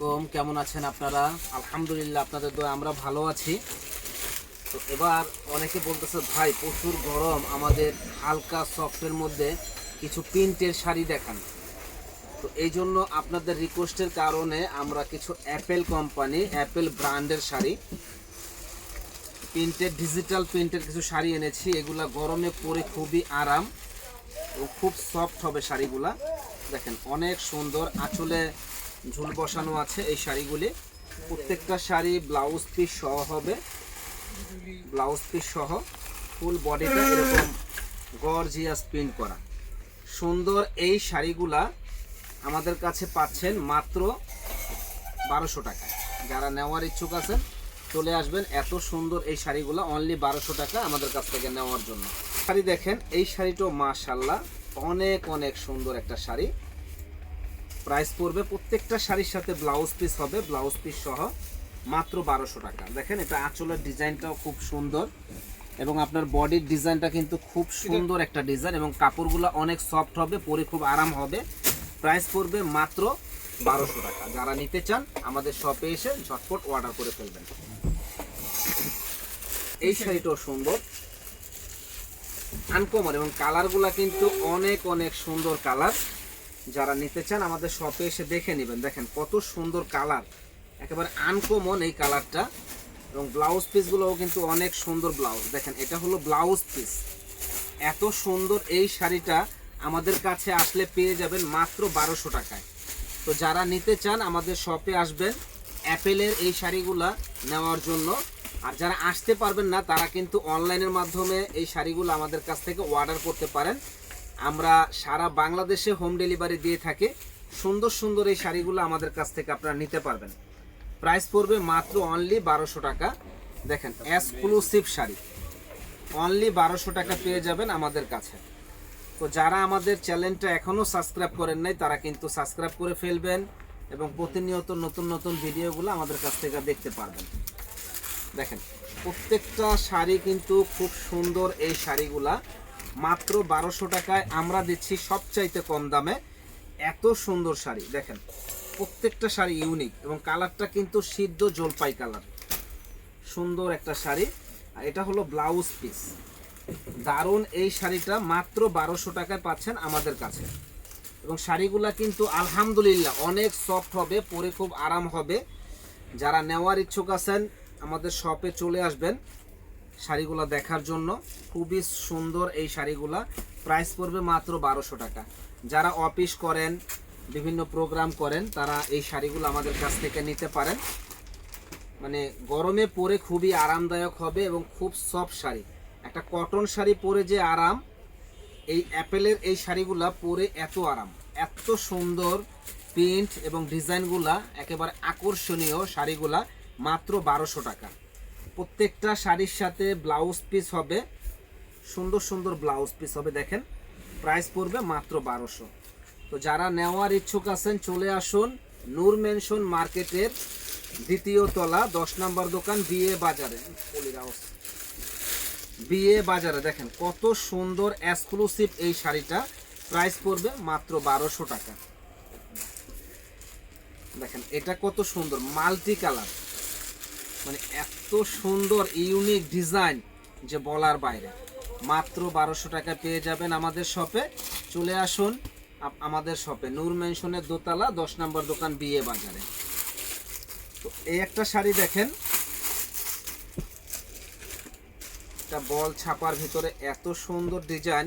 আলাইকুম, কেমন আছেন আপনারা? আলহামদুলিল্লাহ, আপনাদের দোয়া আমরা ভালো আছি। তো এবার অনেকে বলতেছে, ভাই, প্রচুর গরম, আমাদের হালকা সফটের মধ্যে কিছু প্রিন্টের শাড়ি দেখান। তো এই জন্য আপনাদের রিকোয়েস্টের কারণে আমরা কিছু অ্যাপেল কোম্পানি অ্যাপেল ব্র্যান্ডের শাড়ি, প্রিন্টের ডিজিটাল প্রিন্টের কিছু শাড়ি এনেছি। এগুলা গরমে পরে খুবই আরাম ও খুব সফট হবে শাড়িগুলা। দেখেন, অনেক সুন্দর। আঁচলে ঝুল বসানো আছে এই শাড়িগুলি। প্রত্যেকটা শাড়ি ব্লাউজ পিস সহ হবে। ব্লাউজ পিস সহ ফুল বডিটা এরকম গর্জিয়াস প্রিন্ট করা। সুন্দর এই শাড়িগুলা আমাদের কাছে পাচ্ছেন মাত্র বারোশো টাকা যারা নেওয়ার ইচ্ছুক আছেন, চলে আসবেন। এত সুন্দর এই শাড়িগুলো অনলি বারোশো টাকা আমাদের কাছ থেকে নেওয়ার জন্য। শাড়ি দেখেন, এই শাড়িটাও মাশাল্লাহ অনেক অনেক সুন্দর একটা শাড়ি। প্রাইস পড়বে প্রত্যেকটা শাড়ির সাথে ব্লাউজ পিস হবে ব্লাউজ পিস সহ মাত্র বারোশো টাকা। দেখেন এটা আঁচলের ডিজাইনটাও খুব সুন্দর এবং আপনার বডির ডিজাইনটা কিন্তু খুব সুন্দর একটা ডিজাইন এবং কাপড়গুলো অনেক সফট হবে পরে খুব আরাম হবে। প্রাইস পড়বে মাত্র বারোশো টাকা। যারা নিতে চান আমাদের শপে এসে ঝটপট অর্ডার করে ফেলবেন। এই শাড়িটাও সুন্দর। আনকমন এবং কালারগুলা কিন্তু অনেক অনেক সুন্দর কালার যারা নিতে চান আমাদের শপে এসে দেখে নেবেন। দেখেন কত সুন্দর কালার একেবারে আনকমন এই কালারটা এবং ব্লাউজ পিসগুলোও কিন্তু অনেক সুন্দর ব্লাউজ দেখেন, এটা হলো ব্লাউজ পিস এত সুন্দর এই শাড়িটা আমাদের কাছে আসলে পেয়ে যাবেন মাত্র বারোশো টাকায়। তো যারা নিতে চান, আমাদের শপে আসবেন, অ্যাপেলের এই শাড়িগুলা নেওয়ার জন্য। আর যারা আসতে পারবেন না, তারা কিন্তু অনলাইনের মাধ্যমে এই শাড়িগুলো আমাদের কাছ থেকে অর্ডার করতে পারেন। আমরা সারা বাংলাদেশে হোম ডেলিভারি দিয়ে থাকি। সুন্দর সুন্দর এই শাড়িগুলো আমাদের কাছ থেকে আপনারা নিতে পারবেন। প্রাইস পড়বে মাত্র অনলি বারোশো টাকা। দেখেন এক্সক্লুসিভ শাড়ি। অনলি বারোশো টাকা পেয়ে যাবেন আমাদের কাছে। তো যারা আমাদের চ্যানেলটা এখনও সাবস্ক্রাইব করেন নাই, তারা কিন্তু সাবস্ক্রাইব করে ফেলবেন এবং প্রতিনিয়ত নতুন নতুন ভিডিওগুলো আমাদের কাছ থেকে দেখতে পারবেন। দেখেন, প্রত্যেকটা শাড়ি কিন্তু খুব সুন্দর এই শাড়িগুলা। মাত্র বারোশো টাকায় আমরা দিচ্ছি সবচাইতে কম দামে। এত সুন্দর শাড়ি, দেখেন। প্রত্যেকটা শাড়ি ইউনিক এবং কালারটা কিন্তু সিদ্ধ জলপাই কালার। সুন্দর একটা শাড়ি। আর এটা হলো ব্লাউজ পিস দারুণ এই শাড়িটা মাত্র বারোশো টাকায় পাচ্ছেন আমাদের কাছে। এবং শাড়িগুলা কিন্তু আলহামদুলিল্লাহ অনেক সফট হবে, পরে খুব আরাম হবে। যারা নেওয়ার ইচ্ছুক আছেন, আমাদের শপে চলে আসবেন। শাড়িগুলা দেখার জন্য। খুবই সুন্দর এই শাড়িগুলা। প্রাইস পড়বে মাত্র বারোশো টাকা। যারা অফিস করেন, বিভিন্ন প্রোগ্রাম করেন, তারা এই শাড়িগুলো আমাদের কাছ থেকে নিতে পারেন। মানে গরমে পরে খুবই আরামদায়ক হবে এবং খুব সফট শাড়ি। একটা কটন শাড়ি পরে যে আরাম, এই অ্যাপেলের এই শাড়িগুলা পরে এত আরাম। এত সুন্দর প্রিন্ট এবং ডিজাইনগুলা, একেবারে আকর্ষণীয় শাড়িগুলা, মাত্র বারোশো টাকা। প্রত্যেকটা শাড়ির সাথে ব্লাউজ পিস হবে। সুন্দর সুন্দর ব্লাউজ পিস হবে, দেখেন। প্রাইস পড়বে মাত্র বারোশো। তো যারা নেওয়ার ইচ্ছুক আছেন, চলে আসুন নূর মেনশন মার্কেটের দ্বিতীয় তলা, দশ নম্বর দোকান, বিয়ে বাজারে। পলির বিয়ে বাজারে, দেখেন কত সুন্দর এক্সক্লুসিভ এই শাড়িটা। প্রাইস পড়বে মাত্র বারোশো টাকা। দেখেন, এটা কত সুন্দর মাল্টি কালার মানে এত সুন্দর ইউনিক ডিজাইন যে বলার বাইরে। মাত্র বারোশো টাকা পেয়ে যাবেন আমাদের শপে। চলে আসুন আমাদের শপে। নূর মেনশনের দোতলা, দশ নম্বর দোকান বিয়ে বাজারে। তো এই একটা শাড়ি দেখেন। একটা বল ছাপার ভিতরে এত সুন্দর ডিজাইন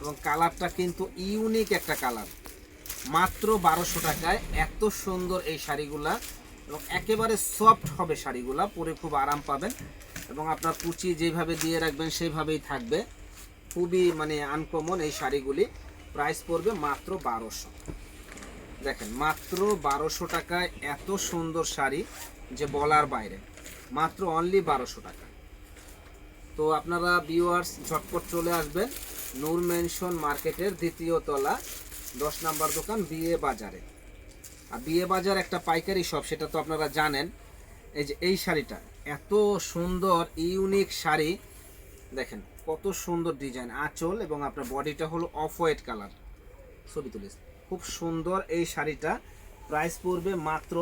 এবং কালারটা কিন্তু ইউনিক একটা কালার। মাত্র বারোশো টাকায় এত সুন্দর এই শাড়িগুলা এবং একেবারে সফট হবে শাড়িগুলা, পরে খুব আরাম পাবেন। এবং আপনার কুচি যেভাবে দিয়ে রাখবেন সেইভাবেই থাকবে। খুবই মানে আনকমন এই শাড়িগুলি। প্রাইস পড়বে মাত্র বারোশো। দেখেন, মাত্র বারোশো টাকায় এত সুন্দর শাড়ি যে বলার বাইরে। মাত্র অনলি বারোশো টাকা। তো আপনারা ভিউয়ার্স ঝটপট চলে আসবেন নূর মেনশন মার্কেটের দ্বিতীয় তলা, দশ নাম্বার দোকান, বিয়ে বাজারে। আর বিয়ে বাজার একটা পাইকারি শপ সেটা তো আপনারা জানেন। এই যে এই শাড়িটা, এত সুন্দর ইউনিক শাড়ি। দেখেন, কত সুন্দর ডিজাইন আঁচল এবং আপনার বডিটা হলো অফ হোয়াইট কালার ছবি তুলেছে। খুব সুন্দর এই শাড়িটা। প্রাইস পড়বে মাত্র